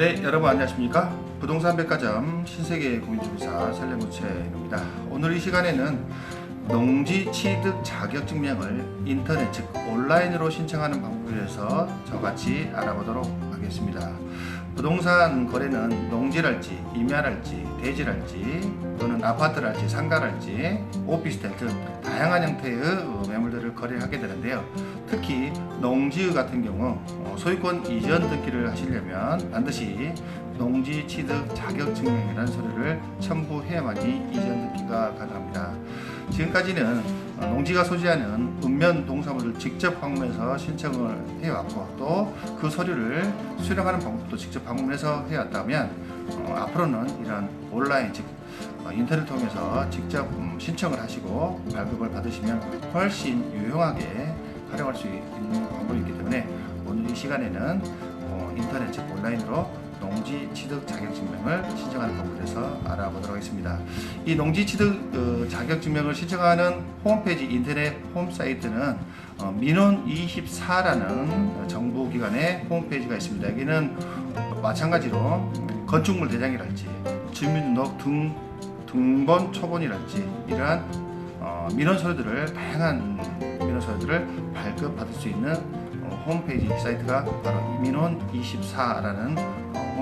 네, 여러분 안녕하십니까? 부동산 백화점 신세계 공인중개사 설레무채입니다. 오늘 이 시간에는 농지 취득 자격 증명을 인터넷 즉 온라인으로 신청하는 방법에 대해서 저같이 알아보도록 하겠습니다. 부동산 거래는 농지랄지 임야랄지 대지랄지 또는 아파트랄지 상가랄지 오피스텔 등 다양한 형태의 어, 매물들을 거래하게 되는데요. 특히 농지 같은 경우 어, 소유권 이전 등기를 하시려면 반드시 농지 취득 자격 증명이라는 서류를 첨부해야만이 이전 등기가 가능합니다. 지금까지는 어, 농지가 소지하는 읍면 동사무를 직접 방문해서 신청을 해왔고 또 그 서류를 수령하는 방법도 직접 방문해서 해왔다면 어, 앞으로는 이런 온라인 즉 어, 인터넷 통해서 직접 음, 신청을 하시고 발급을 받으시면 훨씬 유용하게 활용할 수 있는 방법이기 때문에 오늘 이 시간에는 어, 인터넷 즉 온라인으로 농지 취득 자격 증명을 신청하는 방법에 대해서 알아보도록 하겠습니다. 이 농지 취득 어, 자격 증명을 신청하는 홈페이지 인터넷 홈 사이트는 어, 민원 24라는 정부 기관의 홈페이지가 있습니다. 여기는 마찬가지로 음, 건축물 대장이랄지 주민등록 등 등본 초본이랄지 이러한 어, 민원 서류들을 다양한 민원 서류들을 발급받을 수 있는 어, 홈페이지 사이트가 바로 민원 24라는 어,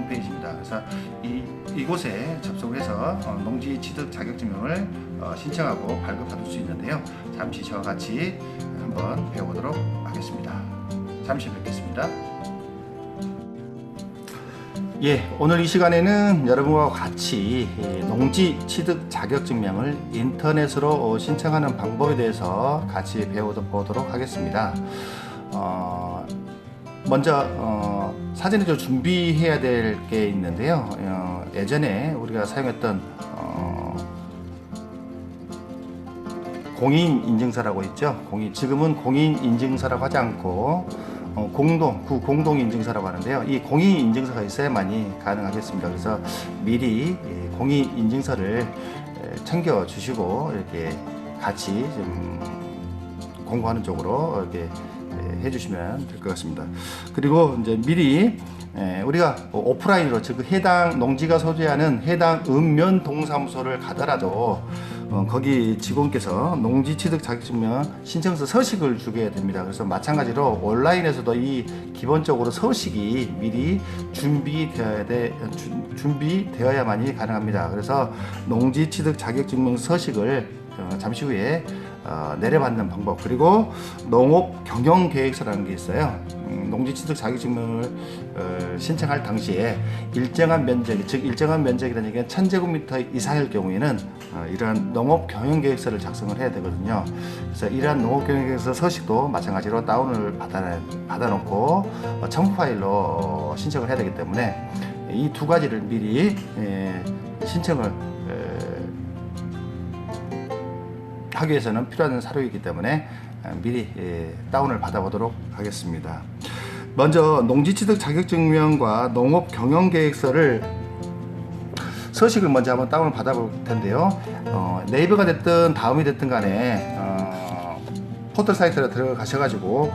홈페이지입니다. 그래서 이 이곳에 접속해서 어, 농지 취득 자격증명을 어, 신청하고 발급받을 수 있는데요. 잠시 저와 같이 한번 배워보도록 하겠습니다. 잠시 뵙겠습니다. 예, 오늘 이 시간에는 여러분과 같이 이 농지 취득 자격증명을 인터넷으로 어, 신청하는 방법에 대해서 같이 배워보도록 하겠습니다. 어, 먼저 어, 사전에 좀 준비해야 될 게 있는데요. 어, 예전에 우리가 사용했던 어, 공인 인증서라고 있죠. 공인 지금은 공인 인증서라고 하지 않고 어, 공동 구 공동 인증서라고 하는데요. 이 공인 인증서가 있어야만이 가능하겠습니다. 그래서 미리 예, 공인 인증서를 에, 챙겨 주시고 이렇게 같이 좀 공부하는 쪽으로 이렇게 예, 해주시면 될 것 같습니다. 그리고 이제 미리 예, 우리가 뭐 오프라인으로 즉 해당 농지가 소지하는 해당 읍면 동사무소를 가더라도 어, 거기 직원께서 농지 취득 자격증명 신청서 서식을 주게 됩니다. 그래서 마찬가지로 온라인에서도 이 기본적으로 서식이 미리 준비되어야 돼 주- 준비되어야만이 가능합니다. 그래서 농지 취득 자격증명 서식을 어, 잠시 후에 어, 내려받는 방법 그리고 농업 경영 계획서라는 게 있어요. 음, 농지 취득 자격증명을 어, 신청할 당시에 일정한 면적, 즉 일정한 면적이라는 얘기는 1000제곱미터 이상일 경우에는 어, 이러한 농업 경영 계획서를 작성을 해야 되거든요. 그래서 이러한 농업 경영 계획서 서식도 마찬가지로 다운을 받아 받아놓고 어, 첨부 파일로 어, 신청을 해야 되기 때문에 이 두 가지를 미리 예, 신청을 하기 위해서는 필요한 사료이기 때문에 어, 미리 예, 다운을 받아보도록 하겠습니다. 먼저 농지취득 자격증명과 농업 경영계획서를 서식을 먼저 한번 다운을 받아볼 텐데요. 어, 네이버가 됐든 다음이 됐든 간에 어, 포털 사이트에 들어가셔가지고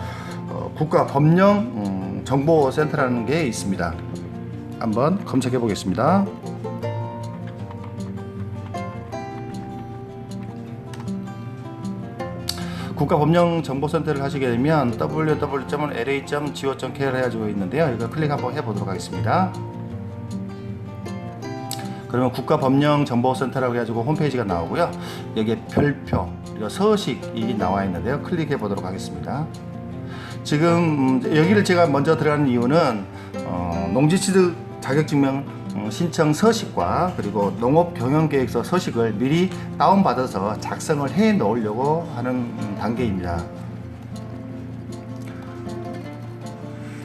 어, 국가 법령 음, 정보센터라는 게 있습니다. 한번 검색해 보겠습니다. 국가법령정보센터를 하시게 되면 www.la.go.kr 해가지고 있는데요. 이거 클릭 한번 해보도록 하겠습니다. 그러면 국가법령정보센터라고 해가지고 홈페이지가 나오고요. 여기에 별표 그리고 서식이 나와 있는데요. 클릭해 보도록 하겠습니다. 지금 음, 여기를 제가 먼저 들어가는 이유는 어, 농지취득 자격증명 어, 신청 서식과 그리고 농업 경영 계획서 서식을 미리 다운받아서 작성을 해 놓으려고 하는 음, 단계입니다.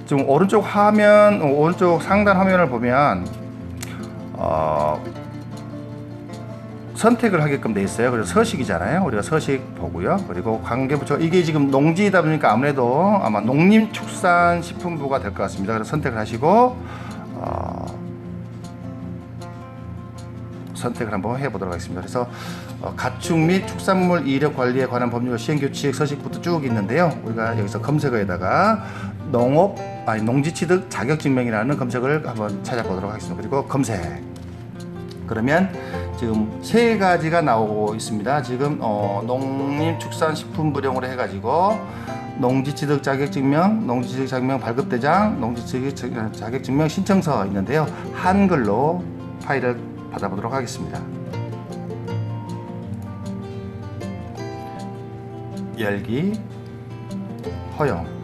지금 오른쪽 화면, 어, 오른쪽 상단 화면을 보면 어, 선택을 하게끔 돼 있어요. 그래서 서식이잖아요. 우리가 서식 보고요. 그리고 관계부처 이게 지금 농지이다 보니까 아무래도 아마 농림축산식품부가 될 것 같습니다. 그래서 선택을 하시고 선택을 한번 해보도록 하겠습니다. 그래서 어, 가축 및 축산물 이력 관리에 관한 법률 시행 규칙 서식부터 쭉 있는데요. 우리가 여기서 검색어에다가 농업 아니 농지취득 자격증명이라는 검색을 한번 찾아보도록 하겠습니다. 그리고 검색. 그러면 지금 세 가지가 나오고 있습니다. 지금 어, 농림축산식품부령으로 해가지고 농지취득 자격증명, 농지취득 자격증명 발급대장, 농지취득 자격증명 신청서 있는데요. 한글로 파일을 받아보도록 하겠습니다. 열기, 허용.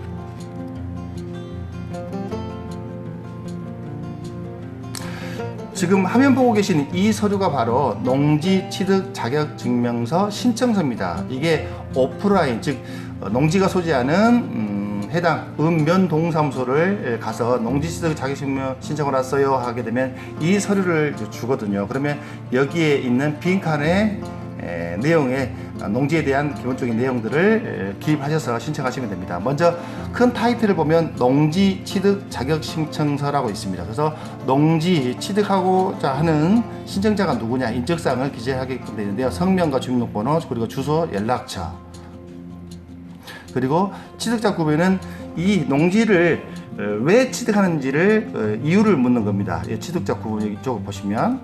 지금 화면 보고 계신 이 서류가 바로 농지 취득 자격 증명서 신청서입니다. 이게 오프라인 즉 어, 농지가 소지하는 음, 해당 읍면 동사무소를 가서 농지 취득 자격 증명 신청을 왔어요 하게 되면 이 서류를 주거든요. 그러면 여기에 있는 빈칸에 에, 내용에 농지에 대한 기본적인 내용들을 에, 기입하셔서 신청하시면 됩니다. 먼저 큰 타이틀을 보면 농지 취득 자격 신청서라고 있습니다. 그래서 농지 취득하고자 하는 신청자가 누구냐 인적사항을 기재하게끔 되는데요. 성명과 주민등록번호 그리고 주소, 연락처 그리고 취득자 구매는 이 농지를 어, 왜 취득하는지를 어, 이유를 묻는 겁니다. 이 취득자 구분 이쪽을 보시면.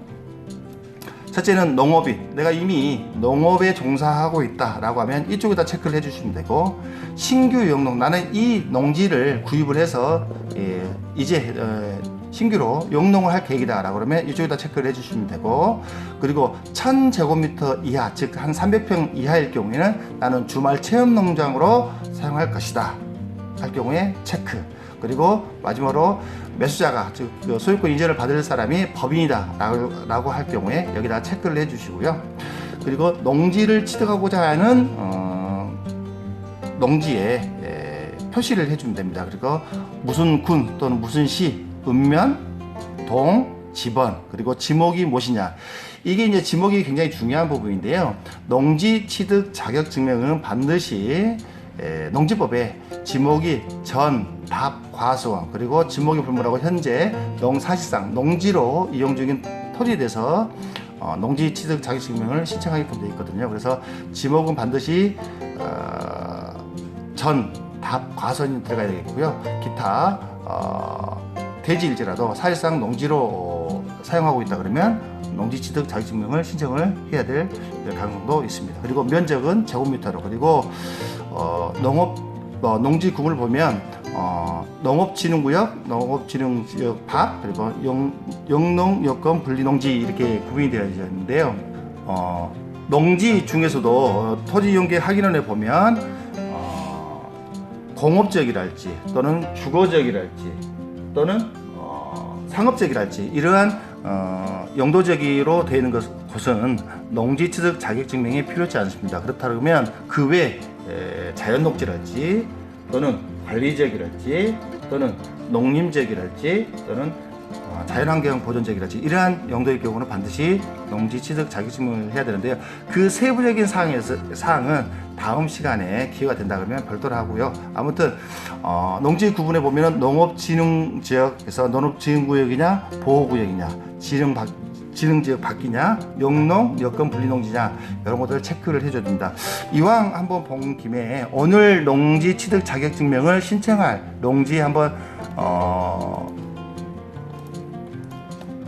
첫째는 농업이. 내가 이미 농업에 종사하고 있다라고 하면 이쪽에다 체크를 해주시면 되고 신규 영농. 나는 이 농지를 구입을 해서 예, 이제 어, 신규로 영농을 할 계획이다 라고 그러면 이쪽에다 체크를 해주시면 되고 그리고 1000제곱미터 이하 즉 한 300평 이하일 경우에는 나는 주말 체험 농장으로 사용할 것이다. 할 경우에 체크. 그리고 마지막으로 매수자가 즉그 소유권 이전을 받을 사람이 법인이다 라고, 라고 할 경우에 여기다 체크를 해주시고요. 그리고 농지를 취득하고자 하는 어, 농지에 에, 표시를 해주면 됩니다. 그리고 무슨 군 또는 무슨 시 읍면 동 지번 그리고 지목이 무엇이냐 이게 이제 지목이 굉장히 중요한 부분인데요 농지 취득 자격 증명은 반드시 에, 농지법에 지목이 전, 답, 과수원 그리고 지목이 불문하고 현재 농 사실상 농지로 이용 중인 토지에 대해서 어, 농지 취득 자격 증명을 신청하게끔 되어 있거든요. 그래서 지목은 반드시 어, 전, 답, 과수원이 들어가야 되겠고요. 기타 어, 대지일지라도 사실상 농지로 사용하고 있다 그러면 농지 취득 자격증명을 신청을 해야 될 가능성도 있습니다. 그리고 면적은 제곱미터로 그리고 어, 농업 어, 농지 구분을 보면 어, 농업진흥구역, 농업진흥지역 박 그리고 영, 영농, 여건, 분리농지 이렇게 구분이 되어 있는데요. 어, 농지 중에서도 어, 토지 이용계 확인원에 보면 어, 공업지역이랄지 또는 주거지역이랄지 또는 어, 상업지역이랄지 이러한 어, 용도지역으로 되어 있는 것, 곳은 농지 취득 자격증명이 필요하지 않습니다. 그렇다면 그외 자연녹지랄지 또는 관리지역이랄지 또는 농림지역이랄지 또는 어, 자연환경 보존지역이랄지 이러한 용도의 경우는 반드시 농지 취득 자격증명을 해야 되는데요. 그 세부적인 사항에서 사항은 다음 시간에 기회가 된다 그러면 별도로 하고요. 아무튼 어, 농지 구분해 보면은 농업진흥 지역에서 농업진흥 구역이냐 보호 구역이냐 진흥 박 진흥지역 바뀌냐, 영농, 여건 분리농지냐 이런 것들을 체크를 해줘야 됩니다. 이왕 한번 본 김에 오늘 농지 취득 자격증명을 신청할 농지 한번 어,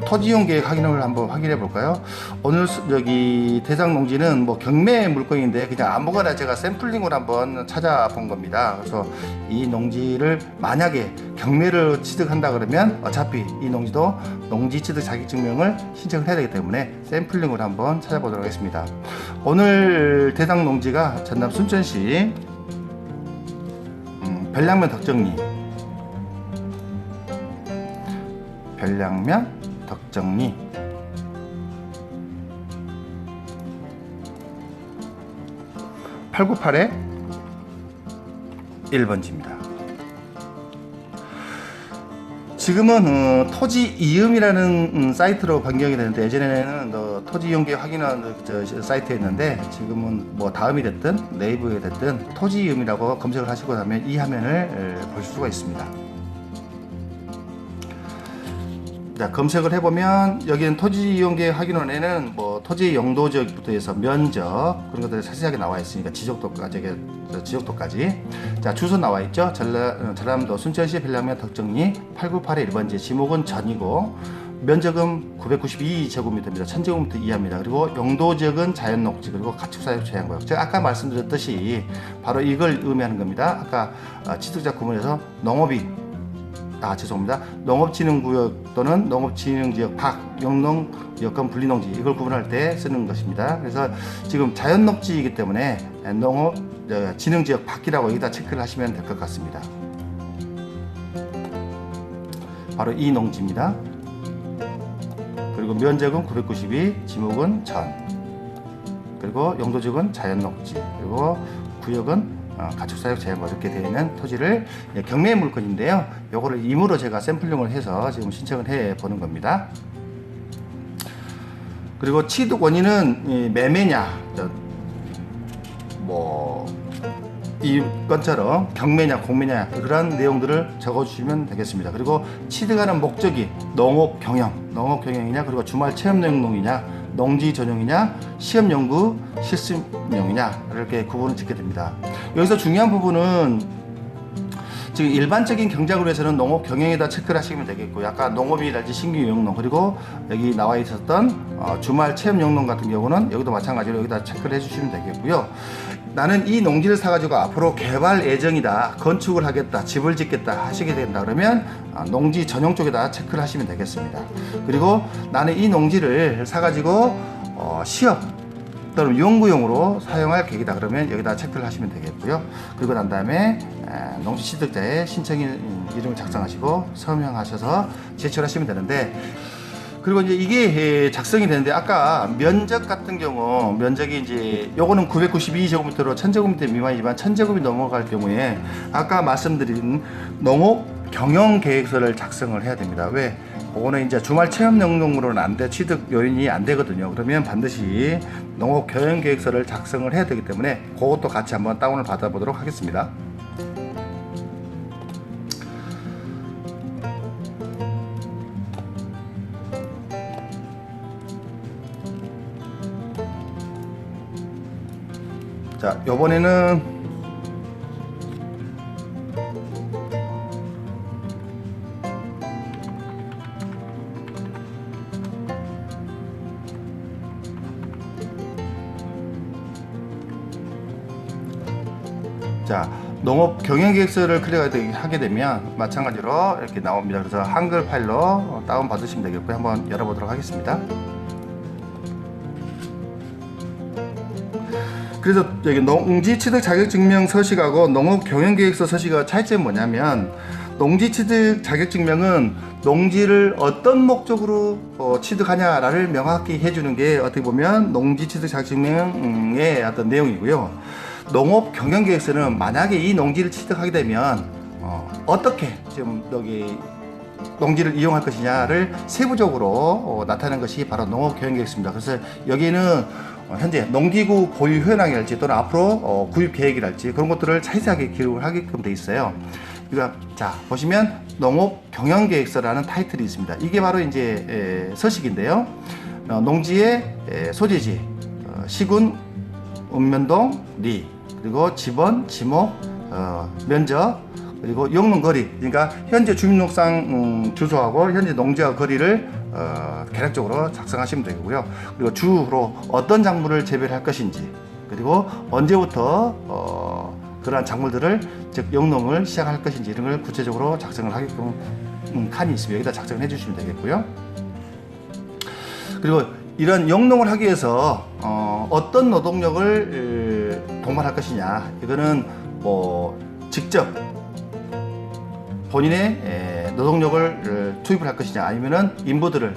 토지용 계획 확인을 한번 확인해 볼까요? 오늘 수- 여기 대상 농지는 뭐 경매 물건인데 그냥 아무거나 제가 샘플링으로 한번 찾아본 겁니다. 그래서 이 농지를 만약에 경매를 취득한다 그러면 어차피 이 농지도 농지 취득 자격증명을 신청을 해야 되기 때문에 샘플링으로 한번 찾아보도록 하겠습니다. 오늘 대상 농지가 전남 순천시 음, 별량면 덕정리 별량면 덕정리 898에 1번지입니다. 지금은 어, 토지 이음이라는 음, 사이트로 변경이 되는데 예전에는 어, 토지 이용계 확인하는 저, 저 사이트였는데 지금은 뭐 다음이 됐든 네이버에 됐든 토지 이음이라고 검색을 하시고 나면 이 화면을 에, 보실 수가 있습니다. 자, 검색을 해보면 여기는 토지 이용계획 확인원에는 뭐 토지 용도 지역부터 해서 면적 그런 것들이 자세하게 나와 있으니까 지적도까지 지적도까지 자 주소 나와 있죠 전라, 어, 전라남도 순천시 별량면 덕정리 8981 1번지 지목은 전이고 면적은 992제곱미터입니다. 1000제곱미터 이하입니다. 그리고 용도 지역은 자연 녹지 그리고 가축사육 제한구역. 제가 아까 말씀드렸듯이 바로 이걸 의미하는 겁니다. 아까 아, 취득자 구문에서 농업이 아 죄송합니다. 농업진흥구역 또는 농업진흥지역 밖 영농 여건 분리농지 이걸 구분할 때 쓰는 것입니다. 그래서 지금 자연녹지이기 때문에 농업 어, 진흥지역 밖이라고 여기다 체크를 하시면 될 것 같습니다. 바로 이 농지입니다. 그리고 면적은 992, 지목은 1000. 그리고 용도지역은 자연녹지. 그리고 구역은 어, 가축사육 이렇게 되어 있는 토지를 예, 경매 물건인데요. 요거를 임으로 제가 샘플용을 해서 지금 신청을 해 보는 겁니다. 그리고 취득 원인은 이 매매냐, 저, 뭐 이건처럼 경매냐 공매냐 그런 내용들을 적어주시면 되겠습니다. 그리고 취득하는 목적이 농업 경영, 농업 경영이냐 그리고 주말 체험 영농이냐 농지 전용이냐 시험 연구 실습용이냐 이렇게 구분을 짓게 됩니다. 여기서 중요한 부분은 지금 일반적인 경작으로 해서는 농업 경영에다 체크를 하시면 되겠고요. 아까 농업이랄지 신규 영농 그리고 여기 나와 있었던 어, 주말 체험 영농 같은 경우는 여기도 마찬가지로 여기다 체크를 해주시면 되겠고요. 나는 이 농지를 사가지고 앞으로 개발 예정이다, 건축을 하겠다, 집을 짓겠다 하시게 된다 그러면 아, 농지 전용 쪽에다 체크를 하시면 되겠습니다. 그리고 나는 이 농지를 사가지고 어, 시업 또는 연구용으로 사용할 계획이다 그러면 여기다 체크를 하시면 되겠고요. 그리고 난 다음에 에, 농지 취득자의 신청인 이름을 작성하시고 서명하셔서 제출하시면 되는데 그리고 이제 이게 에, 작성이 되는데 아까 면적 같은 경우 면적이 이제 요거는 992제곱미터로 1000제곱미터 미만이지만 1000제곱이 넘어갈 경우에 아까 말씀드린 농업 경영 계획서를 작성을 해야 됩니다. 왜? 그거는 이제 주말 체험 영농으로는 안 돼, 취득 요인이 안 되거든요. 그러면 반드시 농업 경영 계획서를 작성을 해야 되기 때문에 그것도 같이 한번 다운을 받아보도록 하겠습니다. 자, 요번에는 자, 농업 경영 계획서를 클릭하게 되면 마찬가지로 이렇게 나옵니다. 그래서 한글 파일로 다운 받으시면 되겠고요. 한번 열어보도록 하겠습니다. 그래서 여기 농지 취득 자격 증명 서식하고 농업 경영 계획서 서식의 차이점이 뭐냐면 농지 취득 자격 증명은 농지를 어떤 목적으로 어, 취득하냐를 명확히 해주는 게 어떻게 보면 농지 취득 자격 증명의 어떤 내용이고요. 농업 경영 계획서는 만약에 이 농지를 취득하게 되면 어, 떻게 지금 여기 농지를 이용할 것이냐를 세부적으로 어, 나타내는 것이 바로 농업 경영 계획서입니다. 그래서 여기는 어, 현재 농기구 보유 현황이랄지 또는 앞으로 어, 구입 계획이랄지 그런 것들을 자세하게 기록을 하게끔 돼 있어요. 그러니까 자 보시면 농업 경영 계획서라는 타이틀이 있습니다. 이게 바로 이제 에, 서식인데요. 어, 농지의 에, 소재지 어, 시군 읍면동 리 그리고 지번 지목 어, 면적 그리고 영농 거리. 그러니까 현재 주민등록상 음, 주소하고 현재 농지와 거리를 어, 개략적으로 작성하시면 되고요. 그리고 주로 어떤 작물을 재배를 할 것인지 그리고 언제부터 어, 그러한 작물들을 즉 영농을 시작할 것인지 이런 걸 구체적으로 작성을 하게끔 음, 칸이 있으면 여기다 작성을 해주시면 되겠고요. 그리고 이런 영농을 하기 위해서 어, 떤 노동력을 에, 동반할 것이냐 이거는 뭐 직접 본인의 에, 노동력을 에, 투입을 할 것이냐 아니면은 인부들을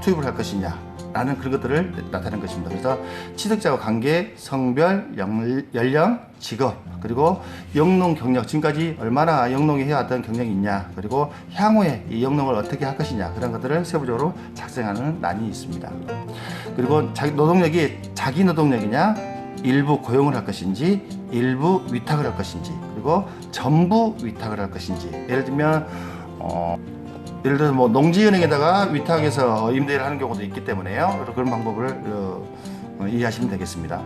투입을 할 것이냐 라는 그런 것들을 나타내는 것입니다. 그래서 취득자와 관계, 성별, 영- 연령, 직업, 그리고 영농 경력, 지금까지 얼마나 영농에 해왔던 경력이 있냐, 그리고 향후에 이 영농을 어떻게 할 것이냐, 그런 것들을 세부적으로 작성하는 난이 있습니다. 그리고 자기 노동력이 자기 노동력이냐, 일부 고용을 할 것인지, 일부 위탁을 할 것인지, 그리고 전부 위탁을 할 것인지, 예를 들면, 어, 예를 들어서 뭐 농지은행에다가 위탁해서 임대를 하는 경우도 있기 때문에요. 그런 방법을 어, 어, 이해하시면 되겠습니다.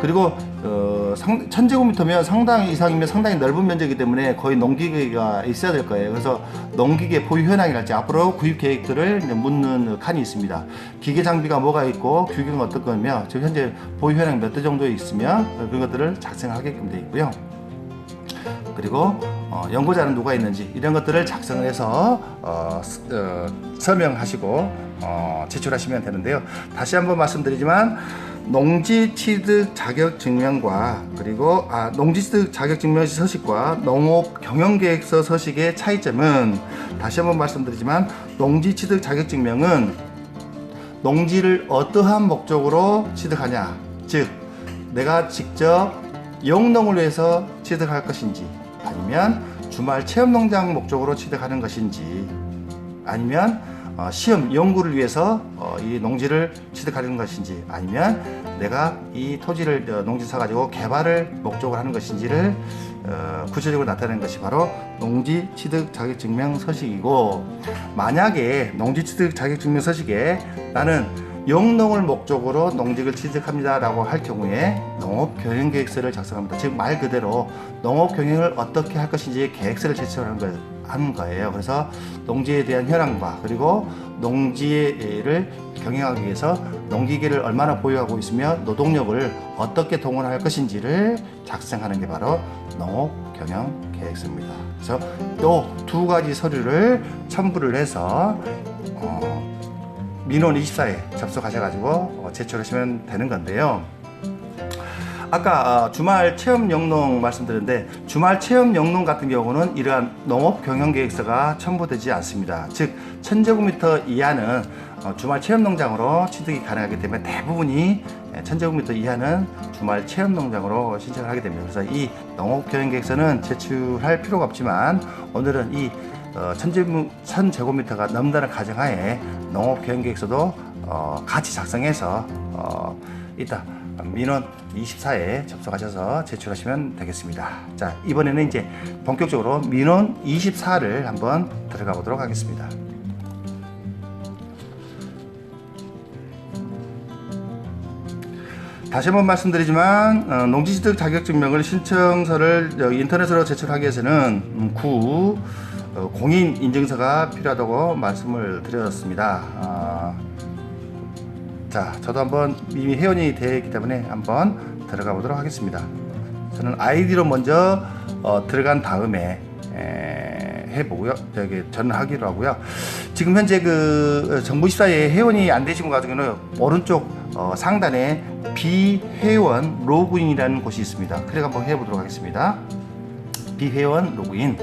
그리고 어, 상, 1000제곱미터면 상당 이상이면 상당히 넓은 면적이기 때문에 거의 농기계가 있어야 될 거예요. 그래서 농기계 보유 현황이랄지 앞으로 구입 계획들을 묻는 칸이 있습니다. 기계 장비가 뭐가 있고 규격은 어떨 거며 지금 현재 보유 현황 몇 대 정도 있으면 그런 것들을 작성하게끔 되어 있고요. 그리고 어, 연구자는 누가 있는지 이런 것들을 작성을 해서 어, 스- 어, 서명하시고 어, 제출하시면 되는데요. 다시 한번 말씀드리지만 농지 취득 자격 증명과 그리고 아, 농지 취득 자격 증명 서식과 농업 경영 계획서 서식의 차이점은 다시 한번 말씀드리지만 농지 취득 자격 증명은 농지를 어떠한 목적으로 취득하냐. 즉 내가 직접 영농을 위해서 취득할 것인지 아니면 주말 체험 농장 목적으로 취득하는 것인지 아니면 어, 시험 연구를 위해서 어, 이 농지를 취득하는 것인지 아니면 내가 이 토지를 어, 농지 사가지고 개발을 목적으로 하는 것인지를 어, 구체적으로 나타내는 것이 바로 농지 취득 자격증명 서식이고 만약에 농지 취득 자격증명 서식에 나는 영농을 목적으로 농지를 취득합니다라고 할 경우에 농업 경영 계획서를 작성합니다. 즉 말 그대로 농업 경영을 어떻게 할 것인지 계획서를 제출하는 거, 하 는 거예요. 그래서 농지에 대한 현황과 그리고 농지를 경영하기 위해서 농기계를 얼마나 보유하고 있으며 노동력을 어떻게 동원할 것인지를 작성하는 게 바로 농업 경영 계획서입니다. 그래서 또 두 가지 서류를 첨부를 해서 어, 민원 24에 접속하셔가지고 어, 제출하시면 되는 건데요. 아까 어, 주말 체험 영농 말씀드렸는데 주말 체험 영농 같은 경우는 이러한 농업 경영 계획서가 첨부되지 않습니다. 즉 1000제곱미터 이하는 어, 주말 체험 농장으로 취득이 가능하기 때문에 대부분이 1000제곱미터 이하는 주말 체험 농장으로 신청을 하게 됩니다. 그래서 이 농업 경영 계획서는 제출할 필요가 없지만 오늘은 이 어, 1000제곱미터가 넘다는 가정하에 농업 경영 계획서도 어, 같이 작성해서 어, 이따 민원 24에 접속하셔서 제출하시면 되겠습니다. 자, 이번에는 이제 본격적으로 민원 24를 한번 들어가 보도록 하겠습니다. 다시 한번 말씀드리지만 어, 농지취득 자격증명을 신청서를 여기 인터넷으로 제출하기 위해서는 음, 구 어, 공인 인증서가 필요하다고 말씀을 드렸습니다. 아, 자, 저도 한번 이미 회원이 되어 있기 때문에 한번 들어가 보도록 하겠습니다. 저는 아이디로 먼저 어, 들어간 다음에 에, 해보고요. 저기 저는 하기로 하고요. 지금 현재 그 정부14에 회원이 안 되신 분 같은 경우는 오른쪽 어, 상단에 비회원 로그인이라는 곳이 있습니다. 클릭 한번 해보도록 하겠습니다. 비회원 로그인.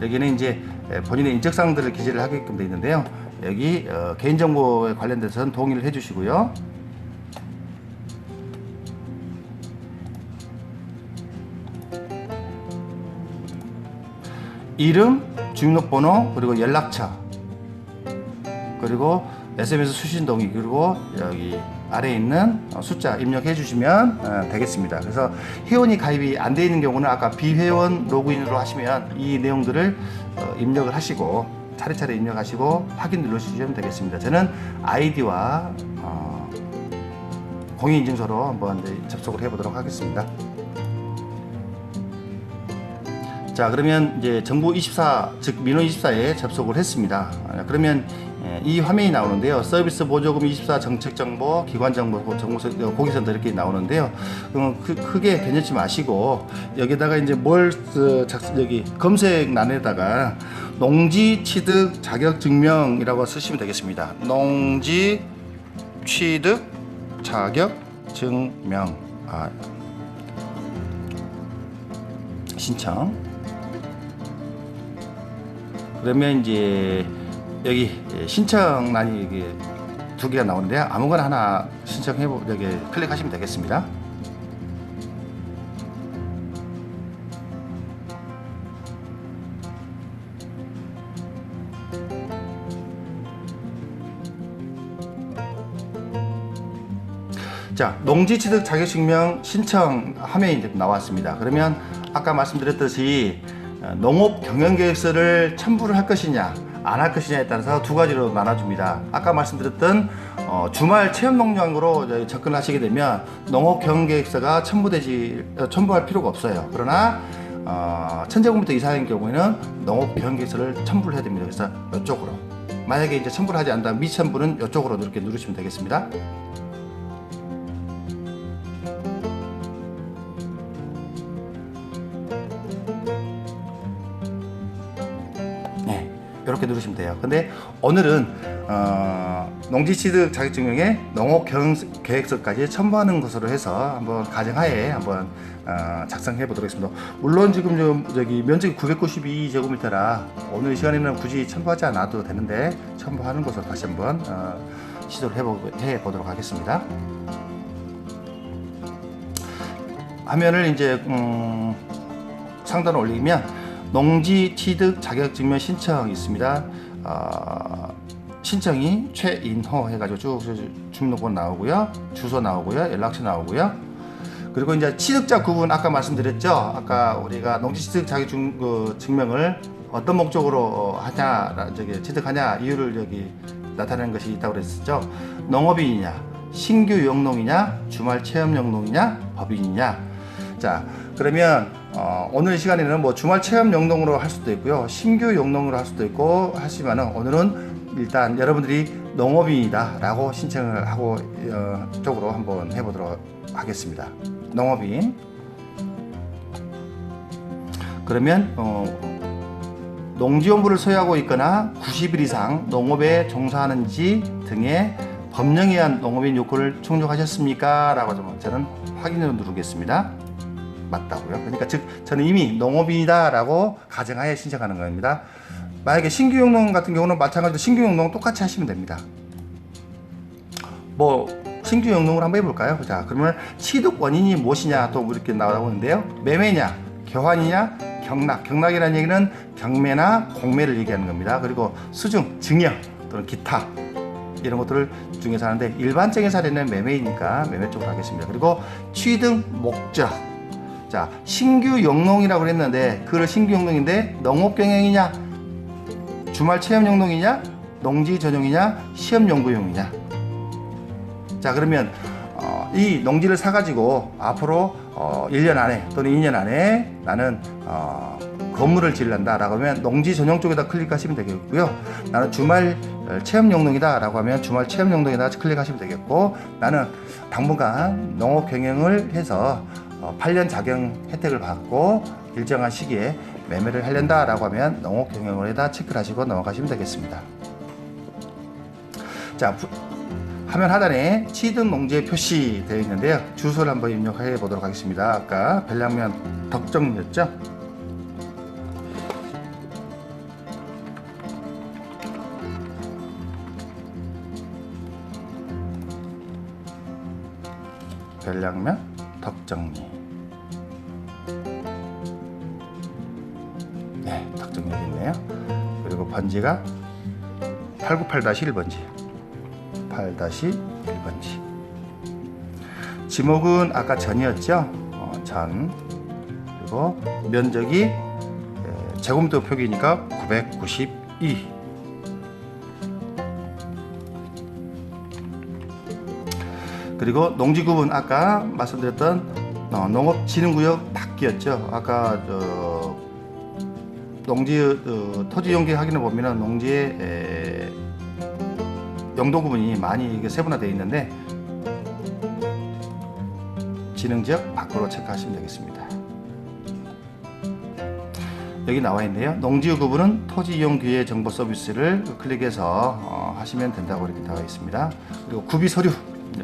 여기는 이제 본인의 인적사항들을 기재를 하게끔 되어 있는데요. 여기 어, 개인정보에 관련돼서는 동의를 해주시고요. 이름, 주민등록번호, 그리고 연락처, 그리고 SMS 수신 동의, 그리고 여기 아래에 있는 어, 숫자 입력해 주시면 어, 되겠습니다. 그래서 회원이 가입이 안 되어 있는 경우는 아까 비회원 로그인으로 하시면 이 내용들을 어, 입력을 하시고 차례차례 입력하시고 확인 눌러주시면 되겠습니다. 저는 아이디와 어, 공인인증서로 한번 접속을 해보도록 하겠습니다. 자 그러면 이제 정부 24 즉 민원 24에 접속을 했습니다. 아, 그러면 예, 이 화면이 나오는데요. 서비스 보조금 24 정책 정보, 기관 정보, 정보 고객센터 이렇게 나오는데요. 음, 크, 크게 변하지 마시고 여기다가 이제 뭘 어, 작, 여기 검색란에다가 농지 취득 자격 증명이라고 쓰시면 되겠습니다. 농지 취득 자격 증명 아, 신청 그러면 이제 여기 신청란이 두 개가 나오는데 아무거나 하나 신청해 보 여기 클릭하시면 되겠습니다. 자, 농지취득 자격증명 신청 화면이 이제 나왔습니다. 그러면 아까 말씀드렸듯이 어, 농업 경영계획서를 첨부를 할 것이냐, 안 할 것이냐에 따라서 두 가지로 나눠줍니다. 아까 말씀드렸던 어, 주말 체험 농장으로 접근하시게 되면 농업 경영 계획서가 첨부되지 어, 첨부할 필요가 없어요. 그러나 어, 천제공부터 이상인 경우에는 농업 경영 계획서를 첨부를 해야 됩니다. 그래서 이쪽으로 만약에 이제 첨부를 하지 않는다 미첨부는 이쪽으로 이렇게 누르시면 되겠습니다. 돼요. 근데 오늘은 어, 농지취득 자격증명에 농업 경영 계획서까지 첨부하는 것으로 해서 한번 가정하에 한번 어, 작성해 보도록 하겠습니다. 물론 지금 좀 저기 면적이 992제곱미터라 오늘 이 시간에는 굳이 첨부하지 않아도 되는데 첨부하는 것으로 다시 한번 어, 시도를 해보, 해 보도록 하겠습니다. 화면을 이제 음, 상단에 올리면 농지 취득 자격증명 신청 있습니다. 어, 신청이 최인호 해가지고 쭉 주민등록번 나오고요, 주소 나오고요, 연락처 나오고요. 그리고 이제 취득자 구분 아까 말씀드렸죠. 아까 우리가 농지 취득 자격증 그 증명을 어떤 목적으로 하냐, 저기 취득하냐 이유를 여기 나타내는 것이 있다고 그랬었죠. 농업인이냐, 신규 영농이냐, 주말 체험 영농이냐, 법인이냐. 자, 그러면 어, 오늘 시간에는 뭐 주말 체험 영농으로 할 수도 있고요, 신규 영농으로 할 수도 있고 하지만은 오늘은 일단 여러분들이 농업인이다라고 신청을 하고 어, 쪽으로 한번 해보도록 하겠습니다. 농업인. 그러면 어, 농지연부를 소유하고 있거나 90일 이상 농업에 종사하는지 등의 법령에 의한 농업인 요건을 충족하셨습니까? 라고 좀 저는 확인을 누르겠습니다. 맞다고요. 그러니까 즉 저는 이미 농업인이다라고 가정하에 신청하는 겁니다. 만약에 신규 용농 같은 경우는 마찬가지로 신규 용농 똑같이 하시면 됩니다. 뭐 신규 용농을 한번 해볼까요? 자 그러면 취득 원인이 무엇이냐 또 이렇게 나오는데요. 매매냐, 교환이냐, 경락. 경락이라는 얘기는 경매나 공매를 얘기하는 겁니다. 그리고 수증, 증여 또는 기타 이런 것들을 중에서 하는데 일반적인 사례는 매매이니까 매매 쪽으로 하겠습니다. 그리고 취득 목적. 자, 신규 영농이라고 했는데 그걸 신규 영농인데 농업 경영이냐, 주말 체험 영농이냐, 농지 전용이냐, 시험 연구용이냐. 자, 그러면 어, 이 농지를 사가지고 앞으로 어, 1년 안에 또는 2년 안에 나는 어, 건물을 지을란다 라고 하면 농지 전용 쪽에다 클릭하시면 되겠고요. 나는 주말 어, 체험 용농이다 라고 하면 주말 체험 용농에다 클릭하시면 되겠고 나는 당분간 농업 경영을 해서 어, 8년 자격 혜택을 받고 일정한 시기에 매매를 하려다 라고 하면 농업 경영을에다 체크를 하시고 넘어가시면 되겠습니다. 자, 부- 화면 하단에 취득 농지의 표시되어 있는데요. 주소를 한번 입력해 보도록 하겠습니다. 아까 별량면 덕정이었죠? 별량면 덕정리. 번지가 898-1번지. 8-1번지. 지목은 아까 전이었죠? 어, 전. 그리고 면적이 에, 제곱미터 표기니까 992. 그리고 농지구분 아까 말씀드렸던 어, 농업진흥구역 바뀌었죠. 아까 저, 농지 어, 토지 용기 확인을 보면은 농지의 에, 영도 구분이 많이 세분화되어 있는데 진흥 지역 밖으로 체크하시면 되겠습니다. 여기 나와 있네요. 농지의 구분은 토지 이용 기회 정보 서비스를 클릭해서 어, 하시면 된다고 이렇게 나와 있습니다. 그리고 구비 서류.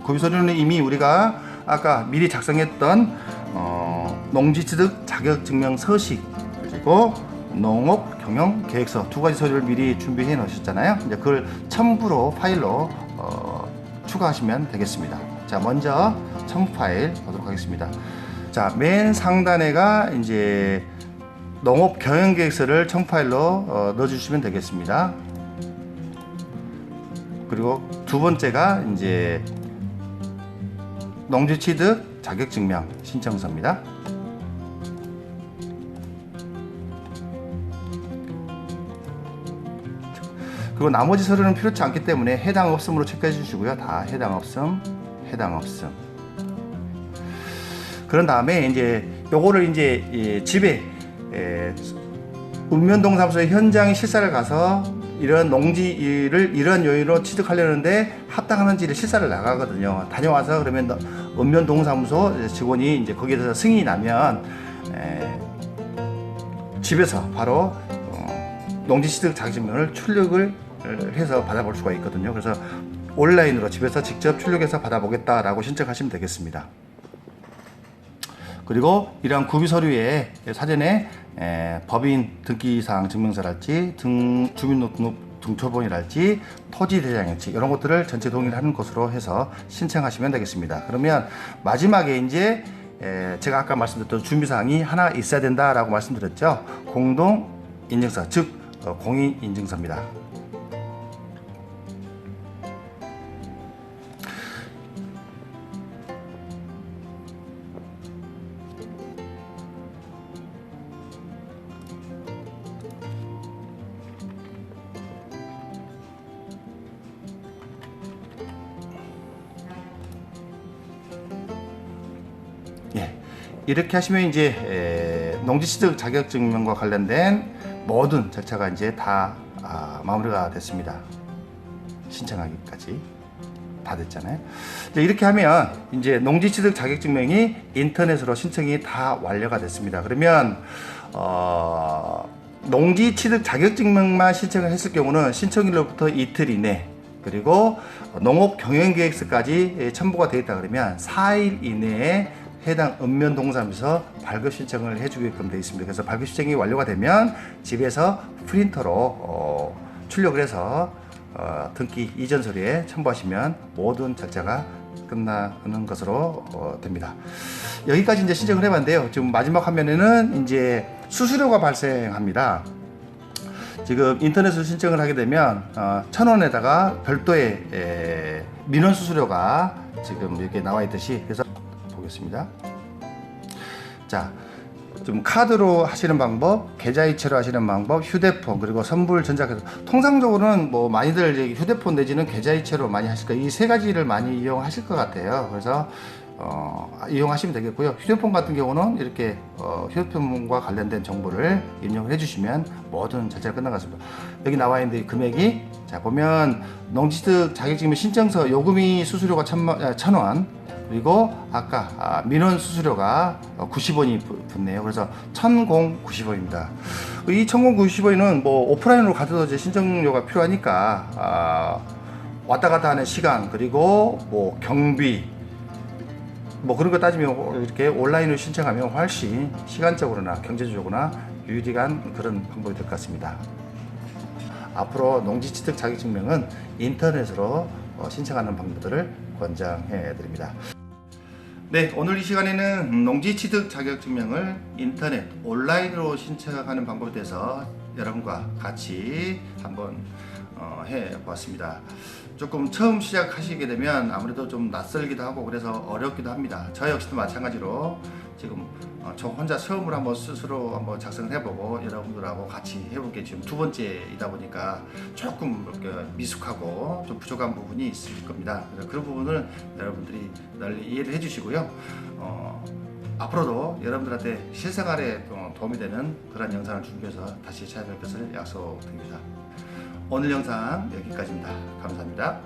구비 서류는 이미 우리가 아까 미리 작성했던 어, 농지 취득 자격 증명 서식 그리고 농업 경영 계획서 두 가지 서류를 미리 준비해 놓으셨잖아요. 이제 그걸 첨부로 파일로 어, 추가하시면 되겠습니다. 자, 먼저 첨부 파일 보도록 하겠습니다. 자, 맨 상단에가 이제 농업 경영 계획서를 첨부 파일로 어, 넣어주시면 되겠습니다. 그리고 두 번째가 이제 농지 취득 자격 증명 신청서입니다. 그리고 나머지 서류는 필요치 않기 때문에 해당 없음으로 체크해 주시고요. 다 해당 없음, 해당 없음. 그런 다음에 이제 요거를 이제 이 집에 에, 읍면동사무소의 현장 실사를 가서 이런 농지를 이런 요인으로 취득하려는데 합당하는지를 실사를 나가거든요. 다녀와서 그러면 너- 읍면동사무소 직원이 이제 거기에 대해서 승인이 나면 에, 집에서 바로 어, 농지 취득 자격증명을 출력을 해서 받아볼 수가 있거든요. 그래서 온라인으로 집에서 직접 출력해서 받아보겠다라고 신청하시면 되겠습니다. 그리고 이러한 구비 서류에 사전에 에, 법인 등기사항 증명서랄지 등 주민등록 등초본이랄지 토지 대장일지 이런 것들을 전체 동일하는 것으로 해서 신청하시면 되겠습니다. 그러면 마지막에 이제 에, 제가 아까 말씀드렸던 준비사항이 하나 있어야 된다라고 말씀드렸죠. 공동 인증서 즉 어, 공인 인증서입니다. 이렇게 하시면 이제 에, 농지취득 자격증명과 관련된 모든 절차가 이제 다 아, 마무리가 됐습니다. 신청하기까지 다 됐잖아요. 이렇게 하면 이제 농지취득 자격증명이 인터넷으로 신청이 다 완료가 됐습니다. 그러면 어, 농지취득 자격증명만 신청을 했을 경우는 신청일로부터 이틀 이내 그리고 농업 경영계획서까지 첨부가 되어 있다 그러면 4일 이내에 해당 읍면 동사무소 발급 신청을 해주게끔 되어 있습니다. 그래서 발급 신청이 완료가 되면 집에서 프린터로 어, 출력을 해서 어, 등기 이전 서류에 첨부하시면 모든 절차가 끝나는 것으로 어, 됩니다. 여기까지 이제 신청을 해봤는데요. 지금 마지막 화면에는 이제 수수료가 발생합니다. 지금 인터넷으로 신청을 하게 되면 어, 천 원에다가 별도의 에, 민원 수수료가 지금 이렇게 나와 있듯이 그래서 보겠습니다. 자, 좀 카드로 하시는 방법, 계좌이체로 하시는 방법, 휴대폰 그리고 선불 전자카드. 통상적으로는 뭐 많이들 휴대폰 내지는 계좌이체로 많이 하실 거예요. 이 세 가지를 많이 이용하실 것 같아요. 그래서 어, 이용하시면 되겠고요. 휴대폰 같은 경우는 이렇게 어, 휴대폰과 관련된 정보를 입력을 해주시면 모든 절차가 끝나갔습니다. 여기 나와 있는 이 금액이 자 보면 농지득 자격증명 신청서 요금이 수수료가 천만 천 원. 그리고 아까 아, 민원 수수료가 90원이 붙네요. 그래서 1090원입니다. 이 1090원은 뭐 오프라인으로 가도 이제 신청료가 필요하니까 아, 왔다 갔다 하는 시간 그리고 뭐 경비 뭐 그런 거 따지면 이렇게 온라인으로 신청하면 훨씬 시간적으로나 경제적으로나 유리한 그런 방법이 될 것 같습니다. 앞으로 농지취득 자격증명은 인터넷으로 어, 신청하는 방법들을 권장해 드립니다. 네, 오늘 이 시간에는 농지취득 자격증명을 인터넷 온라인으로 신청하는 방법에 대해서 여러분과 같이 한번 어, 해보았습니다. 조금 처음 시작하시게 되면 아무래도 좀 낯설기도 하고 그래서 어렵기도 합니다. 저 역시도 마찬가지로 지금 어, 저 혼자 처음으로 한번 스스로 한번 작성을 해보고 여러분들하고 같이 해본 게 지금 두 번째이다 보니까 조금 미숙하고 좀 부족한 부분이 있을 겁니다. 그래서 그런 부분을 여러분들이 널리 이해를 해주시고요. 어, 앞으로도 여러분들한테 실생활에 어, 도움이 되는 그런 영상을 준비해서 다시 찾아뵐 것을 약속드립니다. 오늘 영상 여기까지입니다. 감사합니다.